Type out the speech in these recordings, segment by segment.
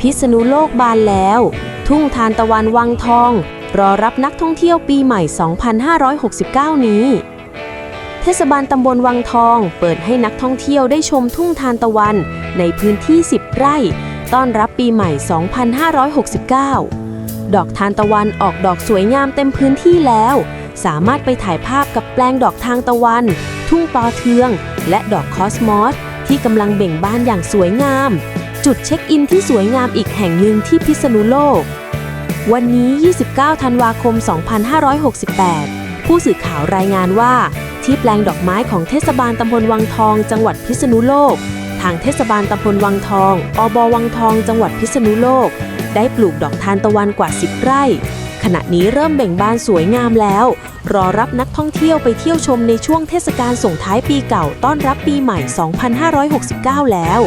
พิษณุโลกบานแล้ว ทุ่งทานตะวันวังทอง รอรับนักท่องเที่ยวปีใหม่ 2569 นี้ เทศบาลตำบลวังทอง เปิดให้นักท่องเที่ยวได้ชมทุ่งทานตะวัน ในพื้นที่ 10 ไร่ ต้อนรับปีใหม่ 2569 ดอกทานตะวันออกดอกสวยงามเต็มพื้นที่แล้ว สามารถไปถ่ายภาพกับแปลงดอกทางตะวัน ทุ่งปอเทือง และดอกคอสมอสที่กำลังเบ่งบานอย่างสวยงาม จุดเช็คอินที่สวยงามอีกแห่งหนึ่งที่พิษณุโลก วันนี้ 29 ธันวาคม 2568 ผู้สื่อข่าวรายงานว่า ที่แปลงดอกไม้ของเทศบาลตำบลวังทอง จังหวัดพิษณุโลก ทางเทศบาลตำบลวังทอง อบวังทอง จังหวัดพิษณุโลก ได้ปลูกดอกทานตะวันกว่า 10 ไร่ ขณะนี้เริ่มเบ่งบานสวยงามแล้ว รอรับนักท่องเที่ยวไปเที่ยวชมในช่วงเทศกาลส่งท้ายปีเก่าต้อนรับปีใหม่ 2569 แล้ว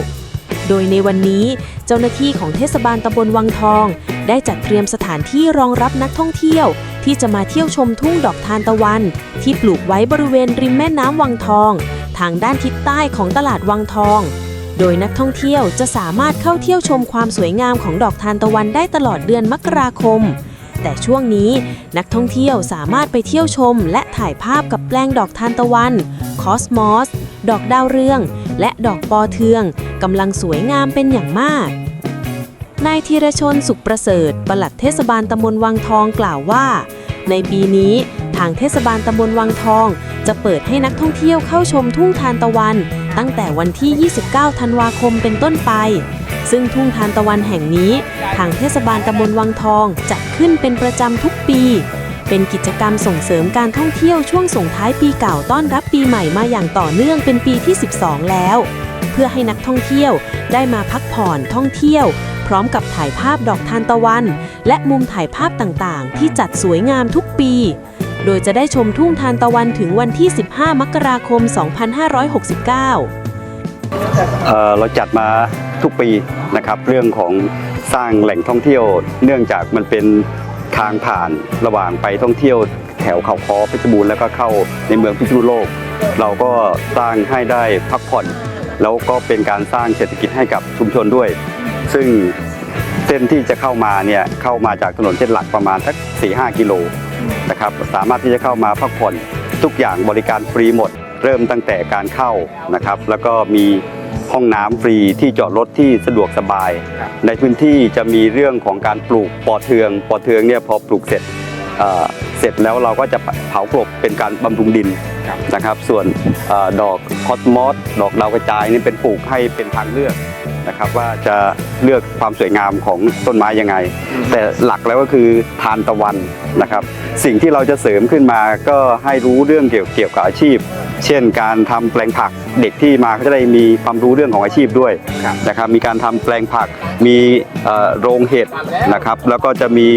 โดยในวันนี้เจ้าหน้าที่ของเทศบาลตำบลวังทอง ได้จัดเตรียมสถานที่รองรับนักท่องเที่ยว ที่จะมาเที่ยวชมทุ่งดอกทานตะวัน ที่ปลูกไว้บริเวณริมแม่น้ำวังทอง ทางด้านทิศใต้ของตลาดวังทอง โดยนักท่องเที่ยวจะสามารถเข้าเที่ยวชมความสวยงามของดอกทานตะวันได้ตลอดเดือนมกราคม แต่ช่วงนี้นักท่องเที่ยวสามารถไปเที่ยวชม และถ่ายภาพกับแปลงดอกทานตะวัน คอสมอส ดอกดาวเรือง และดอกปอเทืองกำลังสวยงามเป็นอย่างมาก นายธีรชนสุขประเสริฐปลัดเทศบาลตำบลวังทองกล่าวว่า ในปีนี้ทางเทศบาลตำบลวังทอง จะเปิดให้นักท่องเที่ยวเข้าชมทุ่งทานตะวัน ตั้งแต่วันที่ 29 ธันวาคมเป็นต้นไป ซึ่งทุ่งทานตะวันแห่งนี้ ทางเทศบาลตำบลวังทองจัดขึ้นเป็นประจำทุกปี เป็นกิจกรรมส่งเสริมการท่องเที่ยวช่วงส่งท้ายปีเก่าต้อนรับปีใหม่มาอย่างต่อเนื่องเป็นปีที่ 12 แล้ว เพื่อให้นักท่องเที่ยวได้มาพักผ่อนท่องเที่ยว พร้อมกับถ่ายภาพดอกทานตะวัน และมุมถ่ายภาพต่างๆ ที่จัดสวยงามทุกปี โดยจะได้ชมทุ่งทานตะวันถึงวันที่ 15 มกราคม 2569เอ่อเราจัดมาทุกปีนะครับ เรื่องของสร้างแหล่งท่องเที่ยว เนื่องจากมันเป็น ทางผ่านระหว่างไปท่องเที่ยวแถวเขาคอเพชรบูรณ์แล้วก็เข้าในเมืองพิษณุโลก เราก็สร้างให้ได้พักผ่อน แล้วก็เป็นการสร้างเศรษฐกิจให้กับชุมชนด้วย ซึ่งเส้นที่จะเข้ามาเนี่ยเข้ามาจากถนนเส้นหลักประมาณสัก 4-5 กิโลนะครับสามารถที่จะเข้ามาพักผ่อนทุกอย่างบริการฟรีหมด เริ่มตั้งแต่การเข้านะครับ แล้วก็มี ห้องน้ำฟรีที่จอดรถที่สะดวกสบายในพื้นที่จะมีเรื่องของการปลูกปอเทือง ปอเทืองเนี่ยพอปลูกเสร็จเอ่อเสร็จแล้วเราก็จะเผากลบเป็นการบำรุงดินนะครับ ส่วนเออดอกคอสมอสดอกดาวกระจายนี่เป็นปลูกให้เป็นทางเลือก นะครับว่าจะเลือกความสวยงามของต้นไม้ยังไง แต่หลักแล้วก็คือทานตะวันนะครับ สิ่งที่เราจะเสริมขึ้นมาก็ให้รู้เรื่องเกี่ยวเกี่ยวกับอาชีพ เช่น การทำแปลงผักเด็กที่มาเขาจะได้มีความรู้เรื่องของอาชีพด้วยนะครับมีการทำแปลงผักมีเอ่อโรงเห็ดนะครับ แล้วก็จะมี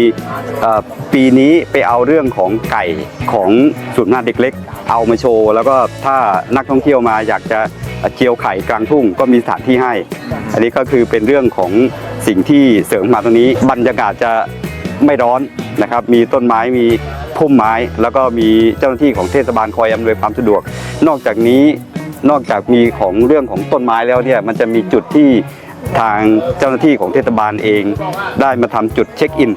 เอ่อปีนี้ไปเอาเรื่องของไก่ของศูนย์นาเด็กเล็ก เอามาโชว์ แล้วก็ถ้านักท่องเที่ยวมาอยากจะ เจียวไข่กลางทุ่งก็มีสถานที่ให้ อันนี้ก็คือเป็นเรื่องของสิ่งที่เสริมมาตรงนี้ บรรยากาศจะไม่ร้อนนะครับ มีต้นไม้มีพุ่มไม้ แล้วก็มีเจ้าหน้าที่ของเทศบาลคอยอำนวยความสะดวก นอกจากนี้นอกจากมีของเรื่องของต้นไม้แล้วเนี่ยมันจะมีจุดที่ทางเจ้าหน้าที่ของเทศบาลเอง ได้มาทำจุดเช็คอิน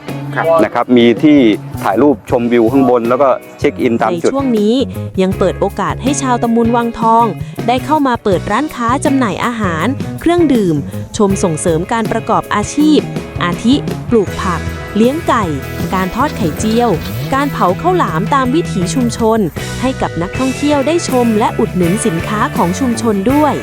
นะครับมีที่ถ่ายรูปชมวิวข้างบน แล้วก็เช็คอินตามในจุดช่วงนี้ยังเปิดโอกาสให้ชาวตำบลวังทอง ได้เข้ามาเปิดร้านค้าจำหน่ายอาหาร เครื่องดื่ม ชมส่งเสริมการประกอบอาชีพ อาทิ ปลูกผัก เลี้ยงไก่ การทอดไข่เจียว การเผาข้าวหลามตามวิถีชุมชน ให้กับนักท่องเที่ยวได้ชมและอุดหนุนสินค้าของชุมชนด้วย